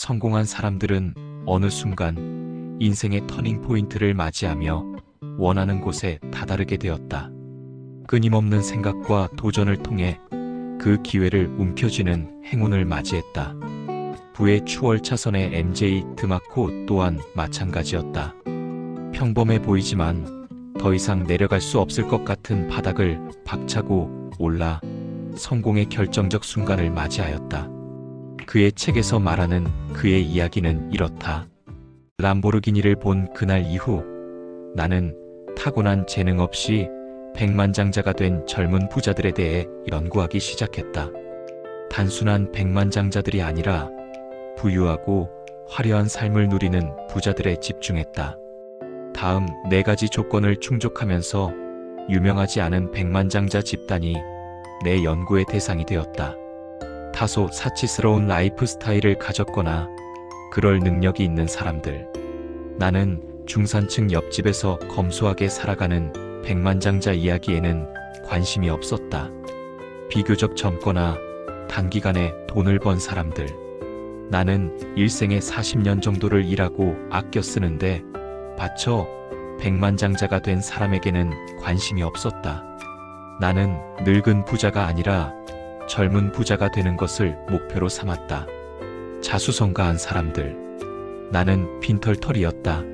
성공한 사람들은 어느 순간 인생의 터닝 포인트를 맞이하며 원하는 곳에 다다르게 되었다. 끊임없는 생각과 도전을 통해 그 기회를 움켜쥐는 행운을 맞이했다. 부의 추월차선의 MJ 드마코 또한 마찬가지였다. 평범해 보이지만 더 이상 내려갈 수 없을 것 같은 바닥을 박차고 올라 성공의 결정적 순간을 맞이하였다. 그의 책에서 말하는 그의 이야기는 이렇다. 람보르기니를 본 그날 이후 나는 타고난 재능 없이 백만장자가 된 젊은 부자들에 대해 연구하기 시작했다. 단순한 백만장자들이 아니라 부유하고 화려한 삶을 누리는 부자들에 집중했다. 다음 네 가지 조건을 충족하면서 유명하지 않은 백만장자 집단이 내 연구의 대상이 되었다. 다소 사치스러운 라이프 스타일을 가졌거나 그럴 능력이 있는 사람들. 나는 중산층 옆집에서 검소하게 살아가는 백만장자 이야기에는 관심이 없었다. 비교적 젊거나 단기간에 돈을 번 사람들. 나는 일생에 40년 정도를 일하고 아껴 쓰는데 바쳐 백만장자가 된 사람에게는 관심이 없었다. 나는 늙은 부자가 아니라 젊은 부자가 되는 것을 목표로 삼았다. 자수성가한 사람들. 나는 빈털털이었다.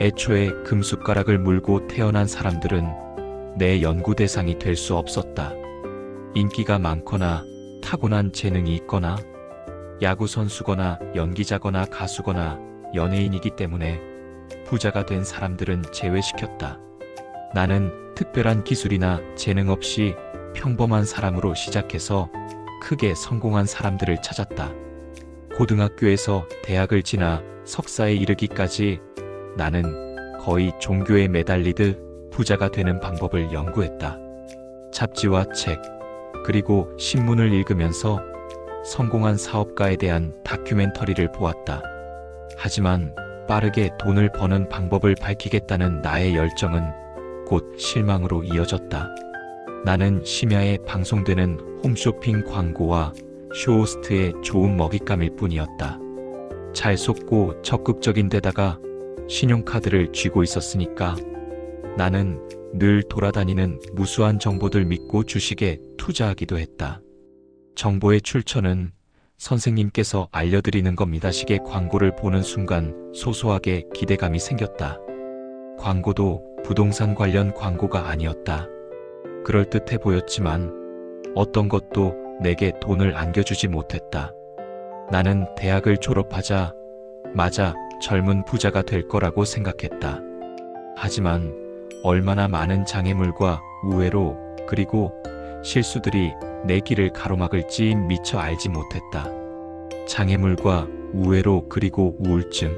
애초에 금숟가락을 물고 태어난 사람들은 내 연구 대상이 될 수 없었다. 인기가 많거나 타고난 재능이 있거나 야구 선수거나 연기자거나 가수거나 연예인이기 때문에 부자가 된 사람들은 제외시켰다. 나는 특별한 기술이나 재능 없이 평범한 사람으로 시작해서 크게 성공한 사람들을 찾았다. 고등학교에서 대학을 지나 석사에 이르기까지 나는 거의 종교에 매달리듯 부자가 되는 방법을 연구했다. 잡지와 책, 그리고 신문을 읽으면서 성공한 사업가에 대한 다큐멘터리를 보았다. 하지만 빠르게 돈을 버는 방법을 밝히겠다는 나의 열정은 곧 실망으로 이어졌다. 나는 심야에 방송되는 홈쇼핑 광고와 쇼호스트의 좋은 먹잇감일 뿐이었다. 잘 속고 적극적인 데다가 신용카드를 쥐고 있었으니까 나는 늘 돌아다니는 무수한 정보들 믿고 주식에 투자하기도 했다. 정보의 출처는 선생님께서 알려드리는 겁니다 식의 광고를 보는 순간 소소하게 기대감이 생겼다. 광고도 부동산 관련 광고가 아니었다. 그럴듯해 보였지만 어떤 것도 내게 돈을 안겨주지 못했다. 나는 대학을 졸업하자 맞아 젊은 부자가 될 거라고 생각했다. 하지만 얼마나 많은 장애물과 우회로 그리고 실수들이 내 길을 가로막을지 미처 알지 못했다. 장애물과 우회로 그리고 우울증.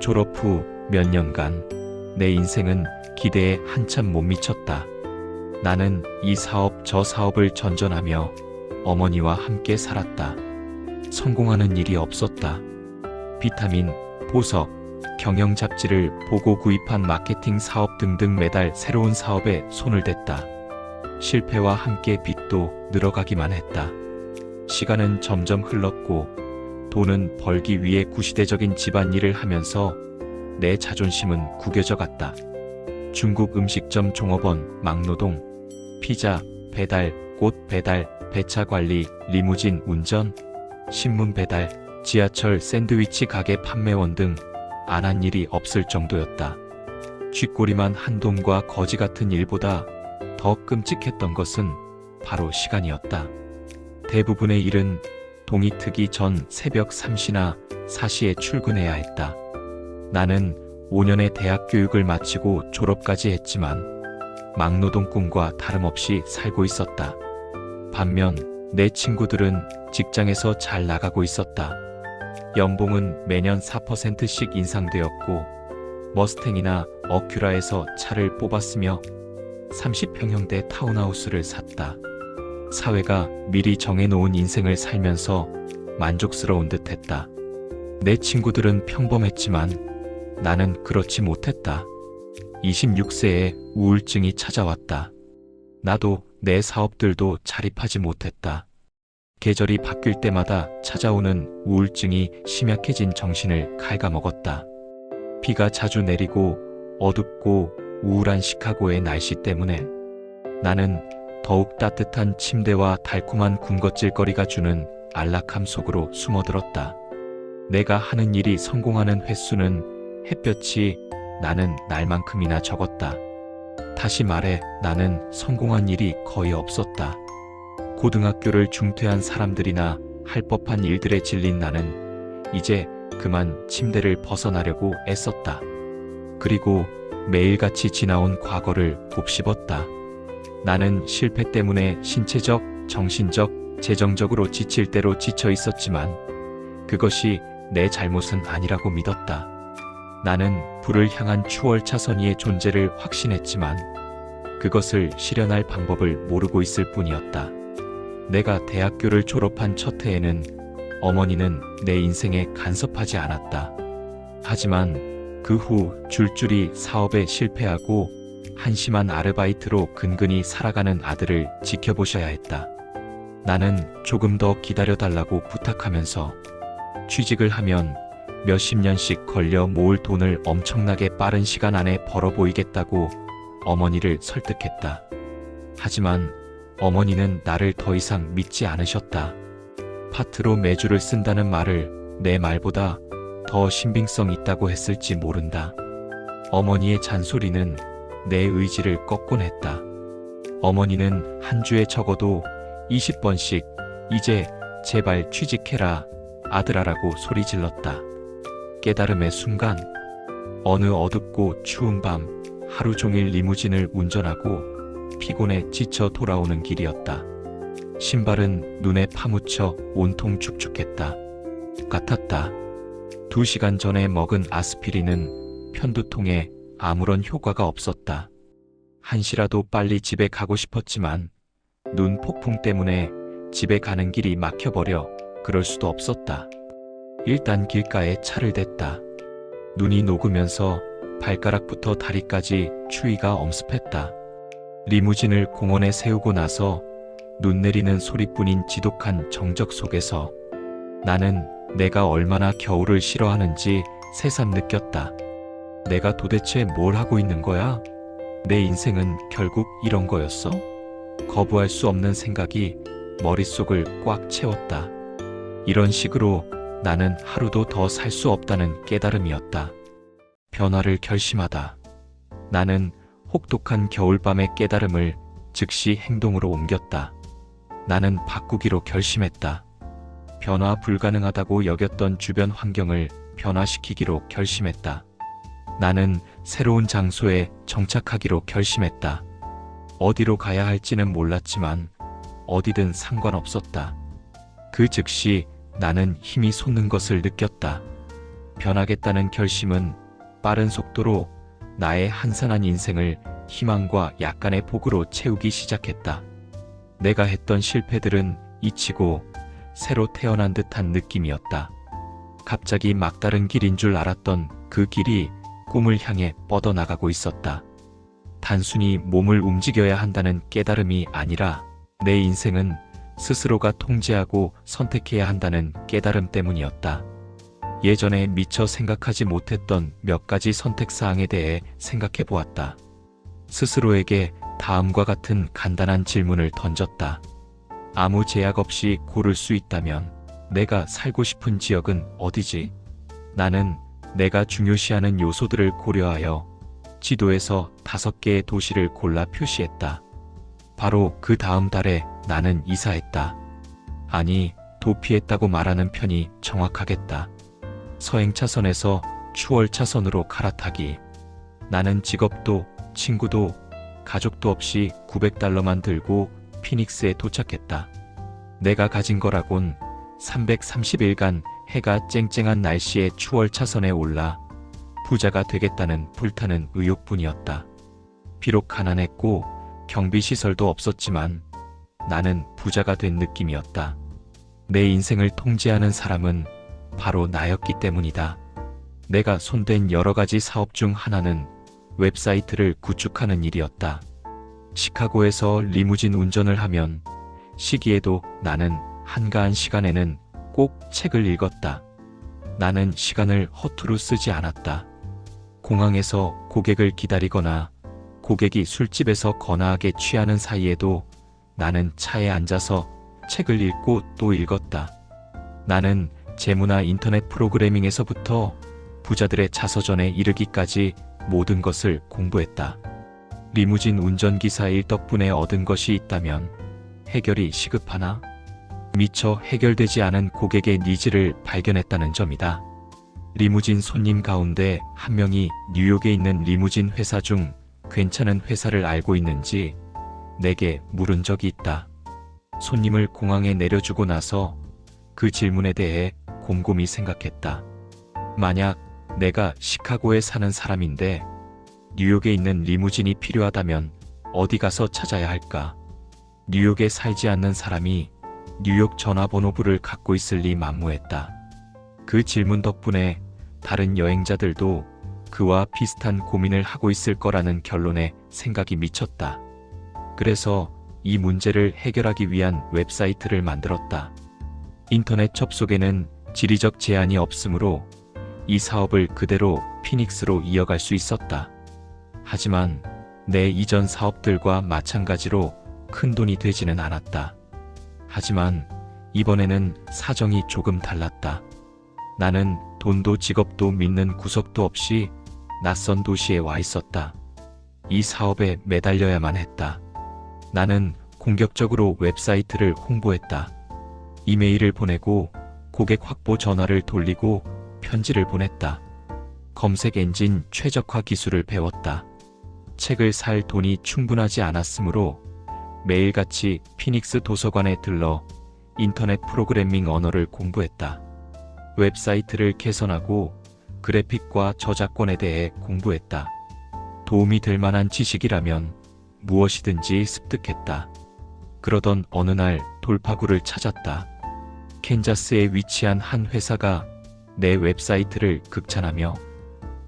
졸업 후 몇 년간 내 인생은 기대에 한참 못 미쳤다. 나는 이 사업 저 사업을 전전하며 어머니와 함께 살았다. 성공하는 일이 없었다. 비타민, 보석, 경영 잡지를 보고 구입한 마케팅 사업 등등 매달 새로운 사업에 손을 댔다. 실패와 함께 빚도 늘어가기만 했다. 시간은 점점 흘렀고 돈은 벌기 위해 구시대적인 집안일을 하면서 내 자존심은 구겨져 갔다. 중국 음식점 종업원, 막노동, 피자, 배달, 꽃 배달, 배차 관리, 리무진 운전, 신문 배달, 지하철 샌드위치 가게 판매원 등 안 한 일이 없을 정도였다. 쥐꼬리만 한 돈과 거지 같은 일보다 더 끔찍했던 것은 바로 시간이었다. 대부분의 일은 동이 트기 전 새벽 3시나 4시에 출근해야 했다. 나는 5년의 대학 교육을 마치고 졸업까지 했지만 막노동 꿈과 다름없이 살고 있었다. 반면 내 친구들은 직장에서 잘 나가고 있었다. 연봉은 매년 4%씩 인상되었고 머스탱이나 어큐라에서 차를 뽑았으며 30평형대 타운하우스를 샀다. 사회가 미리 정해놓은 인생을 살면서 만족스러운 듯 했다. 내 친구들은 평범했지만 나는 그렇지 못했다. 26세에 우울증이 찾아왔다. 나도 내 사업들도 자립하지 못했다. 계절이 바뀔 때마다 찾아오는 우울증이 심약해진 정신을 갉아먹었다. 비가 자주 내리고 어둡고 우울한 시카고의 날씨 때문에 나는 더욱 따뜻한 침대와 달콤한 군것질거리가 주는 안락함 속으로 숨어들었다. 내가 하는 일이 성공하는 횟수는 햇볕이 나는 날만큼이나 적었다. 다시 말해 나는 성공한 일이 거의 없었다. 고등학교를 중퇴한 사람들이나 할 법한 일들에 질린 나는 이제 그만 침대를 벗어나려고 애썼다. 그리고 매일같이 지나온 과거를 곱씹었다. 나는 실패 때문에 신체적, 정신적, 재정적으로 지칠 대로 지쳐 있었지만 그것이 내 잘못은 아니라고 믿었다. 나는 불을 향한 추월차선이의 존재를 확신했지만 그것을 실현할 방법을 모르고 있을 뿐이었다. 내가 대학교를 졸업한 첫 해에는 어머니는 내 인생에 간섭하지 않았다. 하지만 그 후 줄줄이 사업에 실패하고 한심한 아르바이트로 근근히 살아가는 아들을 지켜보셔야 했다. 나는 조금 더 기다려달라고 부탁하면서 취직을 하면 몇십 년씩 걸려 모을 돈을 엄청나게 빠른 시간 안에 벌어 보이겠다고 어머니를 설득했다. 하지만 어머니는 나를 더 이상 믿지 않으셨다. 파트로 매주를 쓴다는 말을 내 말보다 더 신빙성 있다고 했을지 모른다. 어머니의 잔소리는 내 의지를 꺾곤 했다. 어머니는 한 주에 적어도 20번씩 이제 제발 취직해라 아들아라고 소리 질렀다. 깨달음의 순간 어느 어둡고 추운 밤 하루 종일 리무진을 운전하고 피곤해 지쳐 돌아오는 길이었다. 신발은 눈에 파묻혀 온통 축축했다. 같았다. 두 시간 전에 먹은 아스피린은 편두통에 아무런 효과가 없었다. 한시라도 빨리 집에 가고 싶었지만 눈 폭풍 때문에 집에 가는 길이 막혀버려 그럴 수도 없었다. 일단 길가에 차를 댔다. 눈이 녹으면서 발가락부터 다리까지 추위가 엄습했다. 리무진을 공원에 세우고 나서 눈 내리는 소리뿐인 지독한 정적 속에서 나는 내가 얼마나 겨울을 싫어하는지 새삼 느꼈다. 내가 도대체 뭘 하고 있는 거야? 내 인생은 결국 이런 거였어? 거부할 수 없는 생각이 머릿속을 꽉 채웠다. 이런 식으로 나는 하루도 더 살 수 없다는 깨달음이었다. 변화를 결심하다. 나는 혹독한 겨울밤의 깨달음을 즉시 행동으로 옮겼다. 나는 바꾸기로 결심했다. 변화 불가능하다고 여겼던 주변 환경을 변화시키기로 결심했다. 나는 새로운 장소에 정착하기로 결심했다. 어디로 가야 할지는 몰랐지만 어디든 상관없었다. 그 즉시 나는 힘이 솟는 것을 느꼈다. 변하겠다는 결심은 빠른 속도로 나의 한산한 인생을 희망과 약간의 복으로 채우기 시작했다. 내가 했던 실패들은 잊히고 새로 태어난 듯한 느낌이었다. 갑자기 막다른 길인 줄 알았던 그 길이 꿈을 향해 뻗어나가고 있었다. 단순히 몸을 움직여야 한다는 깨달음이 아니라 내 인생은 스스로가 통제하고 선택해야 한다는 깨달음 때문이었다. 예전에 미처 생각하지 못했던 몇 가지 선택사항에 대해 생각해 보았다. 스스로에게 다음과 같은 간단한 질문을 던졌다. 아무 제약 없이 고를 수 있다면 내가 살고 싶은 지역은 어디지? 나는 내가 중요시하는 요소들을 고려하여 지도에서 다섯 개의 도시를 골라 표시했다. 바로 그 다음 달에 나는 이사했다. 아니, 도피했다고 말하는 편이 정확하겠다. 서행 차선에서 추월 차선으로 갈아타기. 나는 직업도, 친구도, 가족도 없이 900달러만 들고 피닉스에 도착했다. 내가 가진 거라곤 330일간 해가 쨍쨍한 날씨에 추월 차선에 올라 부자가 되겠다는 불타는 의욕뿐이었다. 비록 가난했고 경비시설도 없었지만 나는 부자가 된 느낌이었다. 내 인생을 통제하는 사람은 바로 나였기 때문이다. 내가 손댄 여러 가지 사업 중 하나는 웹사이트를 구축하는 일이었다. 시카고에서 리무진 운전을 하면 시기에도 나는 한가한 시간에는 꼭 책을 읽었다. 나는 시간을 허투루 쓰지 않았다. 공항에서 고객을 기다리거나 고객이 술집에서 거나하게 취하는 사이에도 나는 차에 앉아서 책을 읽고 또 읽었다. 나는 재무나 인터넷 프로그래밍에서부터 부자들의 자서전에 이르기까지 모든 것을 공부했다. 리무진 운전기사 일 덕분에 얻은 것이 있다면 해결이 시급하나? 미처 해결되지 않은 고객의 니즈를 발견했다는 점이다. 리무진 손님 가운데 한 명이 뉴욕에 있는 리무진 회사 중 괜찮은 회사를 알고 있는지 내게 물은 적이 있다. 손님을 공항에 내려주고 나서 그 질문에 대해 곰곰이 생각했다. 만약 내가 시카고에 사는 사람인데 뉴욕에 있는 리무진이 필요하다면 어디 가서 찾아야 할까? 뉴욕에 살지 않는 사람이 뉴욕 전화번호부를 갖고 있을 리 만무했다. 그 질문 덕분에 다른 여행자들도 그와 비슷한 고민을 하고 있을 거라는 결론에 생각이 미쳤다. 그래서 이 문제를 해결하기 위한 웹사이트를 만들었다. 인터넷 접속에는 지리적 제한이 없으므로 이 사업을 그대로 피닉스로 이어갈 수 있었다. 하지만 내 이전 사업들과 마찬가지로 큰 돈이 되지는 않았다. 하지만 이번에는 사정이 조금 달랐다. 나는 돈도 직업도 믿는 구석도 없이 낯선 도시에 와 있었다. 이 사업에 매달려야만 했다. 나는 공격적으로 웹사이트를 홍보했다. 이메일을 보내고 고객 확보 전화를 돌리고 편지를 보냈다. 검색 엔진 최적화 기술을 배웠다. 책을 살 돈이 충분하지 않았으므로 매일같이 피닉스 도서관에 들러 인터넷 프로그래밍 언어를 공부했다. 웹사이트를 개선하고 그래픽과 저작권에 대해 공부했다. 도움이 될 만한 지식이라면 무엇이든지 습득했다. 그러던 어느 날 돌파구를 찾았다. 캔자스에 위치한 한 회사가 내 웹사이트를 극찬하며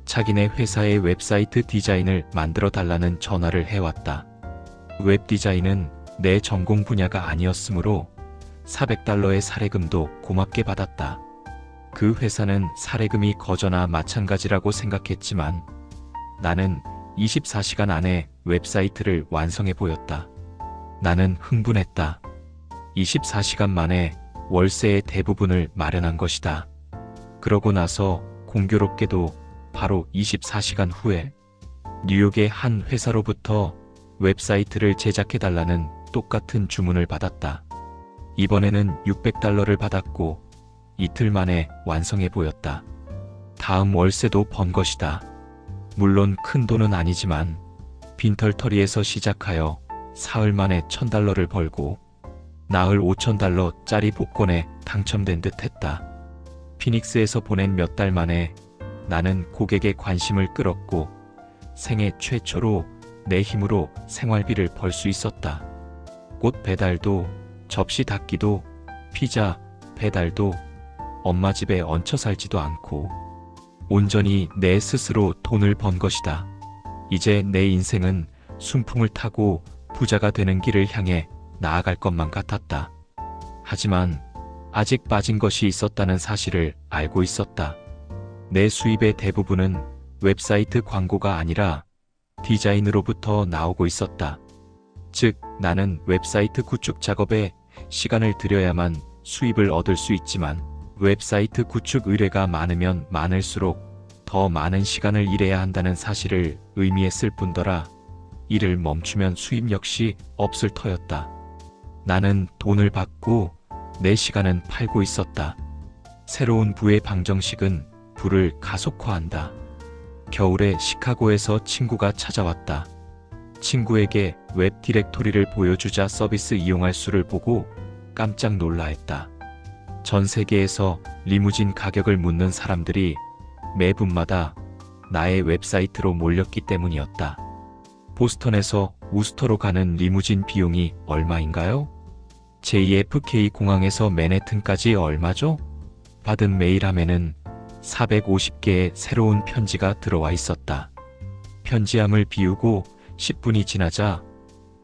자기네 회사의 웹사이트 디자인을 만들어 달라는 전화를 해왔다. 웹 디자인은 내 전공 분야가 아니었으므로 400달러의 사례금도 고맙게 받았다. 그 회사는 사례금이 거저나 마찬가지라고 생각했지만 나는 24시간 안에 웹사이트를 완성해 보였다. 나는 흥분했다. 24시간 만에 월세의 대부분을 마련한 것이다. 그러고 나서 공교롭게도 바로 24시간 후에 뉴욕의 한 회사로부터 웹사이트를 제작해달라는 똑같은 주문을 받았다. 이번에는 600달러를 받았고 이틀 만에 완성해 보였다. 다음 월세도 번 것이다. 물론 큰 돈은 아니지만 빈털터리에서 시작하여 사흘 만에 1000달러를 벌고 나흘 5000달러 짜리 복권에 당첨된 듯 했다. 피닉스에서 보낸 몇 달 만에 나는 고객의 관심을 끌었고 생애 최초로 내 힘으로 생활비를 벌 수 있었다. 꽃 배달도, 접시 닦기도, 피자 배달도 엄마 집에 얹혀 살지도 않고 온전히 내 스스로 돈을 번 것이다. 이제 내 인생은 순풍을 타고 부자가 되는 길을 향해 나아갈 것만 같았다. 하지만 아직 빠진 것이 있었다는 사실을 알고 있었다. 내 수입의 대부분은 웹사이트 광고가 아니라 디자인으로부터 나오고 있었다. 즉, 나는 웹사이트 구축 작업에 시간을 들여야만 수입을 얻을 수 있지만 웹사이트 구축 의뢰가 많으면 많을수록 더 많은 시간을 일해야 한다는 사실을 의미했을 뿐더라 일을 멈추면 수입 역시 없을 터였다. 나는 돈을 받고 내 시간은 팔고 있었다. 새로운 부의 방정식은 부를 가속화한다. 겨울에 시카고에서 친구가 찾아왔다. 친구에게 웹 디렉토리를 보여주자 서비스 이용할 수를 보고 깜짝 놀라했다. 전 세계에서 리무진 가격을 묻는 사람들이 매분마다 나의 웹사이트로 몰렸기 때문이었다. 보스턴에서 우스터로 가는 리무진 비용이 얼마인가요? JFK 공항에서 맨해튼까지 얼마죠? 받은 메일함에는 450개의 새로운 편지가 들어와 있었다. 편지함을 비우고 10분이 지나자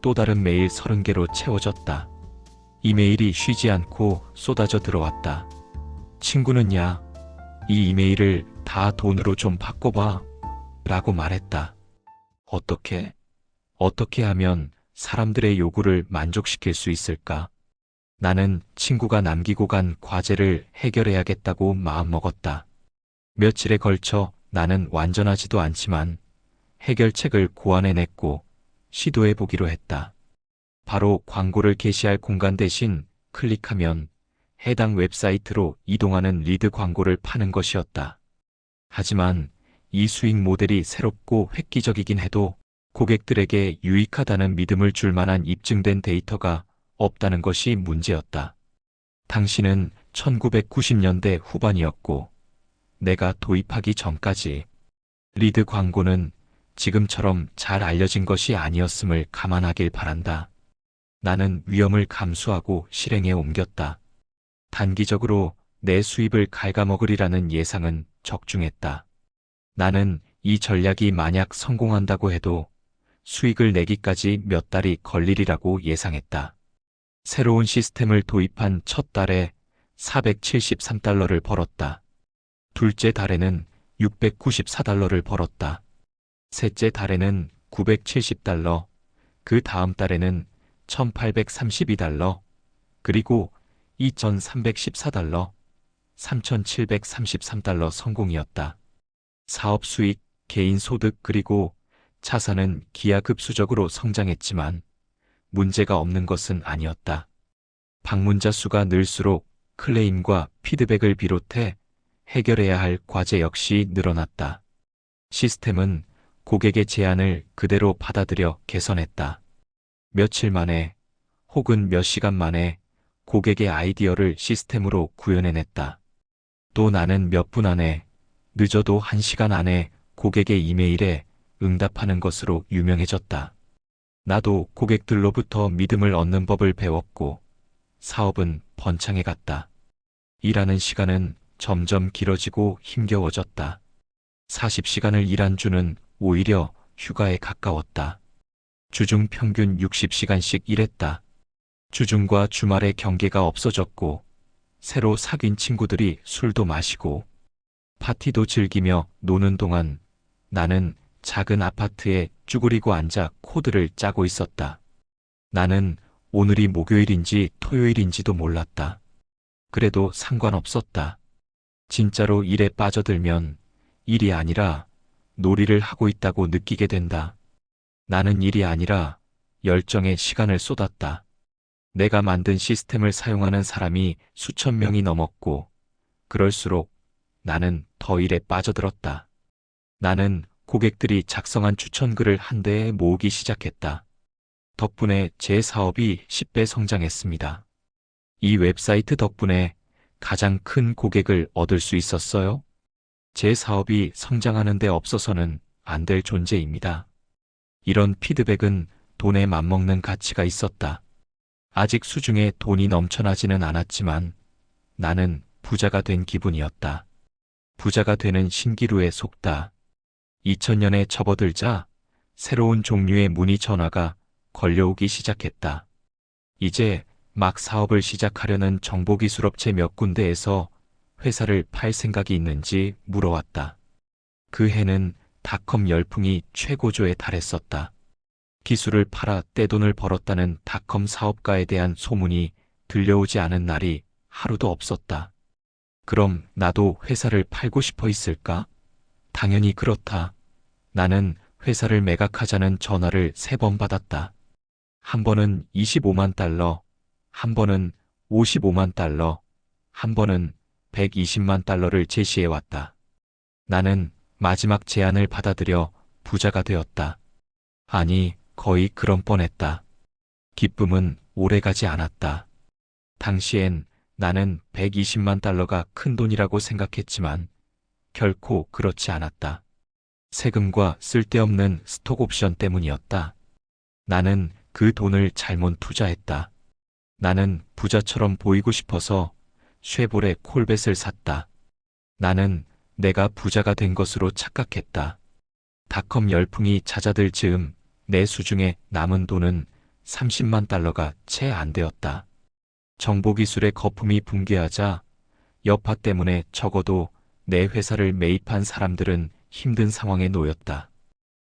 또 다른 메일 30개로 채워졌다. 이메일이 쉬지 않고 쏟아져 들어왔다. 친구는 야, 이 이메일을 다 돈으로 좀 바꿔봐. 라고 말했다. 어떻게, 어떻게 하면 사람들의 요구를 만족시킬 수 있을까? 나는 친구가 남기고 간 과제를 해결해야겠다고 마음먹었다. 며칠에 걸쳐 나는 완전하지도 않지만 해결책을 고안해냈고 시도해보기로 했다. 바로 광고를 게시할 공간 대신 클릭하면 해당 웹사이트로 이동하는 리드 광고를 파는 것이었다. 하지만 이 수익 모델이 새롭고 획기적이긴 해도 고객들에게 유익하다는 믿음을 줄 만한 입증된 데이터가 없다는 것이 문제였다. 당신은 1990년대 후반이었고 내가 도입하기 전까지 리드 광고는 지금처럼 잘 알려진 것이 아니었음을 감안하길 바란다. 나는 위험을 감수하고 실행에 옮겼다. 단기적으로 내 수입을 갉아먹으리라는 예상은 적중했다. 나는 이 전략이 만약 성공한다고 해도 수익을 내기까지 몇 달이 걸리리라고 예상했다. 새로운 시스템을 도입한 첫 달에 473달러를 벌었다. 둘째 달에는 694달러를 벌었다. 셋째 달에는 970달러, 그 다음 달에는 1832달러, 그리고 2314달러, 3733달러 성공이었다. 사업 수익, 개인 소득 그리고 자산은 기하급수적으로 성장했지만 문제가 없는 것은 아니었다. 방문자 수가 늘수록 클레임과 피드백을 비롯해 해결해야 할 과제 역시 늘어났다. 시스템은 고객의 제안을 그대로 받아들여 개선했다. 며칠 만에 혹은 몇 시간 만에 고객의 아이디어를 시스템으로 구현해냈다. 또 나는 몇 분 안에 늦어도 한 시간 안에 고객의 이메일에 응답하는 것으로 유명해졌다. 나도 고객들로부터 믿음을 얻는 법을 배웠고 사업은 번창해 갔다. 일하는 시간은 점점 길어지고 힘겨워졌다. 40시간을 일한 주는 오히려 휴가에 가까웠다. 주중 평균 60시간씩 일했다. 주중과 주말에 경계가 없어졌고 새로 사귄 친구들이 술도 마시고 파티도 즐기며 노는 동안 나는 작은 아파트에 쭈그리고 앉아 코드를 짜고 있었다. 나는 오늘이 목요일인지 토요일인지도 몰랐다. 그래도 상관없었다. 진짜로 일에 빠져들면 일이 아니라 놀이를 하고 있다고 느끼게 된다. 나는 일이 아니라 열정에 시간을 쏟았다. 내가 만든 시스템을 사용하는 사람이 수천 명이 넘었고, 그럴수록 나는 더 일에 빠져들었다. 나는 고객들이 작성한 추천글을 한 대에 모으기 시작했다. 덕분에 제 사업이 10배 성장했습니다. 이 웹사이트 덕분에 가장 큰 고객을 얻을 수 있었어요. 제 사업이 성장하는 데 없어서는 안 될 존재입니다. 이런 피드백은 돈에 맞먹는 가치가 있었다. 아직 수중에 돈이 넘쳐나지는 않았지만 나는 부자가 된 기분이었다. 부자가 되는 신기루에 속다. 2000년에 접어들자 새로운 종류의 문의 전화가 걸려오기 시작했다. 이제 막 사업을 시작하려는 정보기술업체 몇 군데에서 회사를 팔 생각이 있는지 물어왔다. 그 해는 닷컴 열풍이 최고조에 달했었다. 기술을 팔아 떼돈을 벌었다는 닷컴 사업가에 대한 소문이 들려오지 않은 날이 하루도 없었다. 그럼 나도 회사를 팔고 싶어 있을까? 당연히 그렇다. 나는 회사를 매각하자는 전화를 세 번 받았다. 한 번은 25만 달러, 한 번은 55만 달러, 한 번은 120만 달러를 제시해 왔다. 나는 마지막 제안을 받아들여 부자가 되었다. 아니, 거의 그런 뻔했다. 기쁨은 오래가지 않았다. 당시엔 나는 120만 달러가 큰 돈이라고 생각했지만 결코 그렇지 않았다. 세금과 쓸데없는 스톡 옵션 때문이었다. 나는 그 돈을 잘못 투자했다. 나는 부자처럼 보이고 싶어서 쉐보레 콜벳을 샀다. 나는 내가 부자가 된 것으로 착각했다. 닷컴 열풍이 잦아들 즈음 내 수중에 남은 돈은 30만 달러가 채 안 되었다. 정보기술의 거품이 붕괴하자 여파 때문에 적어도 내 회사를 매입한 사람들은 힘든 상황에 놓였다.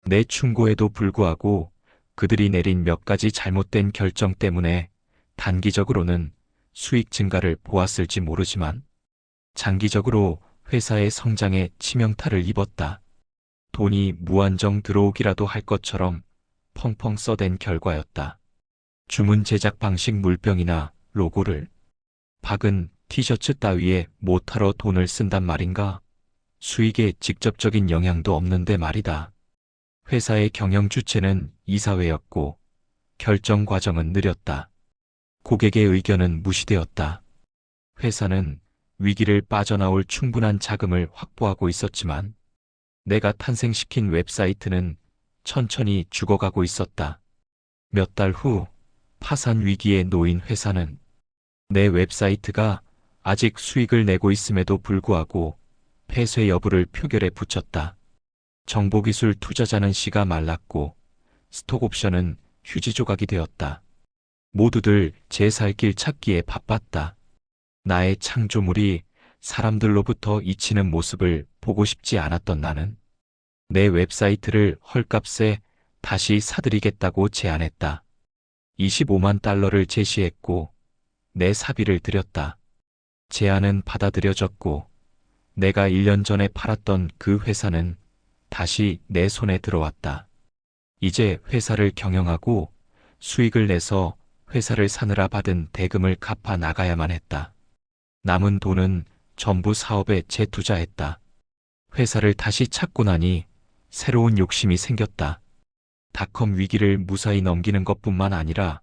내 충고에도 불구하고 그들이 내린 몇 가지 잘못된 결정 때문에 단기적으로는 수익 증가를 보았을지 모르지만 장기적으로 회사의 성장에 치명타를 입었다. 돈이 무한정 들어오기라도 할 것처럼 펑펑 써댄 결과였다. 주문 제작 방식 물병이나 로고를 박은 티셔츠 따위에 못하러 돈을 쓴단 말인가? 수익에 직접적인 영향도 없는데 말이다. 회사의 경영 주체는 이사회였고 결정 과정은 느렸다. 고객의 의견은 무시되었다. 회사는 위기를 빠져나올 충분한 자금을 확보하고 있었지만 내가 탄생시킨 웹사이트는 천천히 죽어가고 있었다. 몇 달 후 파산 위기에 놓인 회사는 내 웹사이트가 아직 수익을 내고 있음에도 불구하고 폐쇄 여부를 표결에 붙였다. 정보기술 투자자는 씨가 말랐고 스톡옵션은 휴지 조각이 되었다. 모두들 제 살길 찾기에 바빴다. 나의 창조물이 사람들로부터 잊히는 모습을 보고 싶지 않았던 나는 내 웹사이트를 헐값에 다시 사들이겠다고 제안했다. 25만 달러를 제시했고 내 사비를 들였다. 제안은 받아들여졌고 내가 1년 전에 팔았던 그 회사는 다시 내 손에 들어왔다. 이제 회사를 경영하고 수익을 내서 회사를 사느라 받은 대금을 갚아 나가야만 했다. 남은 돈은 전부 사업에 재투자했다. 회사를 다시 찾고 나니 새로운 욕심이 생겼다. 닷컴 위기를 무사히 넘기는 것뿐만 아니라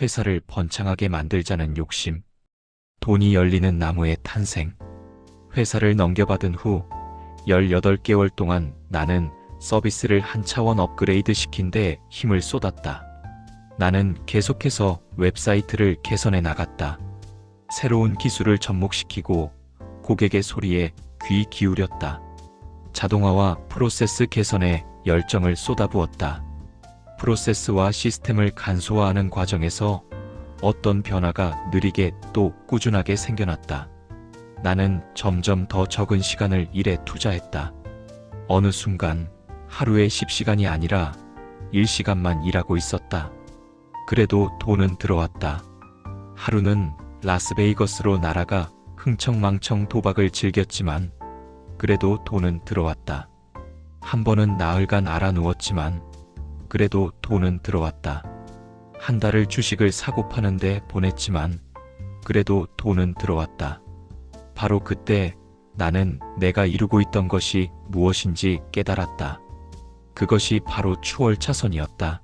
회사를 번창하게 만들자는 욕심. 돈이 열리는 나무의 탄생. 회사를 넘겨받은 후 18개월 동안 나는 서비스를 한 차원 업그레이드 시킨 데 힘을 쏟았다. 나는 계속해서 웹사이트를 개선해 나갔다. 새로운 기술을 접목시키고 고객의 소리에 귀 기울였다. 자동화와 프로세스 개선에 열정을 쏟아부었다. 프로세스와 시스템을 간소화하는 과정에서 어떤 변화가 느리게 또 꾸준하게 생겨났다. 나는 점점 더 적은 시간을 일에 투자했다. 어느 순간 하루에 10시간이 아니라 1시간만 일하고 있었다. 그래도 돈은 들어왔다. 하루는 라스베이거스로 날아가 흥청망청 도박을 즐겼지만 그래도 돈은 들어왔다. 한 번은 나흘간 알아 누웠지만 그래도 돈은 들어왔다. 한 달을 주식을 사고 파는데 보냈지만 그래도 돈은 들어왔다. 바로 그때 나는 내가 이루고 있던 것이 무엇인지 깨달았다. 그것이 바로 추월 차선이었다.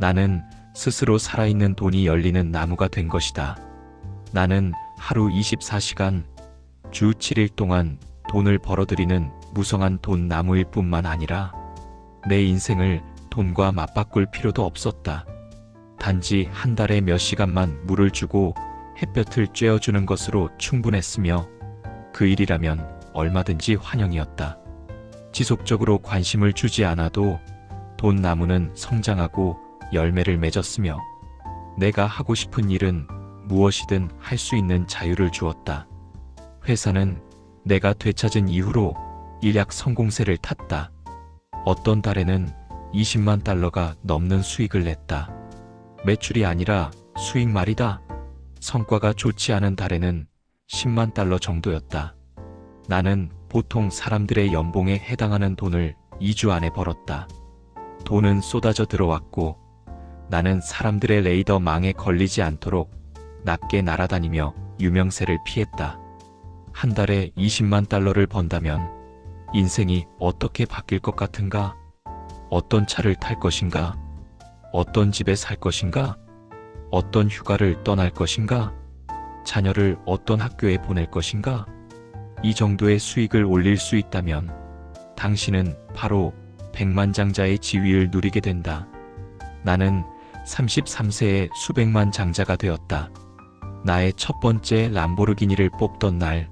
나는 스스로 살아있는 돈이 열리는 나무가 된 것이다. 나는 하루 24시간, 주 7일 동안 돈을 벌어들이는 무성한 돈 나무일 뿐만 아니라 내 인생을 돈과 맞바꿀 필요도 없었다. 단지 한 달에 몇 시간만 물을 주고 햇볕을 쬐어주는 것으로 충분했으며 그 일이라면 얼마든지 환영이었다. 지속적으로 관심을 주지 않아도 돈 나무는 성장하고 열매를 맺었으며 내가 하고 싶은 일은 무엇이든 할 수 있는 자유를 주었다. 회사는 내가 되찾은 이후로 일약 성공세를 탔다. 어떤 달에는 20만 달러가 넘는 수익을 냈다. 매출이 아니라 수익 말이다. 성과가 좋지 않은 달에는 10만 달러 정도였다. 나는 보통 사람들의 연봉에 해당하는 돈을 2주 안에 벌었다. 돈은 쏟아져 들어왔고 나는 사람들의 레이더 망에 걸리지 않도록 낮게 날아다니며 유명세를 피했다. 한 달에 20만 달러를 번다면 인생이 어떻게 바뀔 것 같은가? 어떤 차를 탈 것인가? 어떤 집에 살 것인가? 어떤 휴가를 떠날 것인가? 자녀를 어떤 학교에 보낼 것인가? 이 정도의 수익을 올릴 수 있다면 당신은 바로 백만장자의 지위를 누리게 된다. 나는 33세에 수백만 장자가 되었다. 나의 첫 번째 람보르기니를 뽑던 날,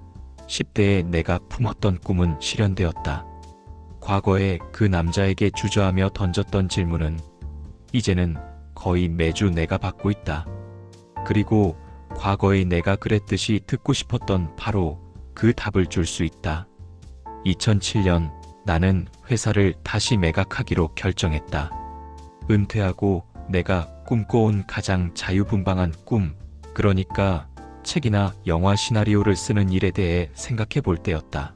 10대에 내가 품었던 꿈은 실현되었다. 과거에 그 남자에게 주저하며 던졌던 질문은 이제는 거의 매주 내가 받고 있다. 그리고 과거의 내가 그랬듯이 듣고 싶었던 바로 그 답을 줄 수 있다. 2007년 나는 회사를 다시 매각하기로 결정했다. 은퇴하고 내가 꿈꿔온 가장 자유분방한 꿈, 그러니까 책이나 영화 시나리오를 쓰는 일에 대해 생각해 볼 때였다.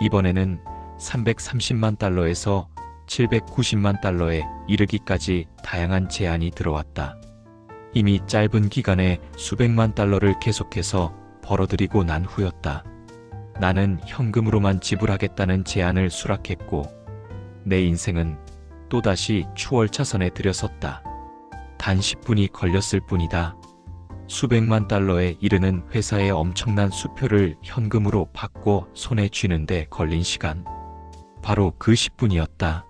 이번에는 330만 달러에서 790만 달러에 이르기까지 다양한 제안이 들어왔다. 이미 짧은 기간에 수백만 달러를 계속해서 벌어들이고 난 후였다. 나는 현금으로만 지불하겠다는 제안을 수락했고, 내 인생은 또다시 추월차선에 들여섰다. 단 10분이 걸렸을 뿐이다. 수백만 달러에 이르는 회사의 엄청난 수표를 현금으로 받고 손에 쥐는데 걸린 시간. 바로 그 10분이었다.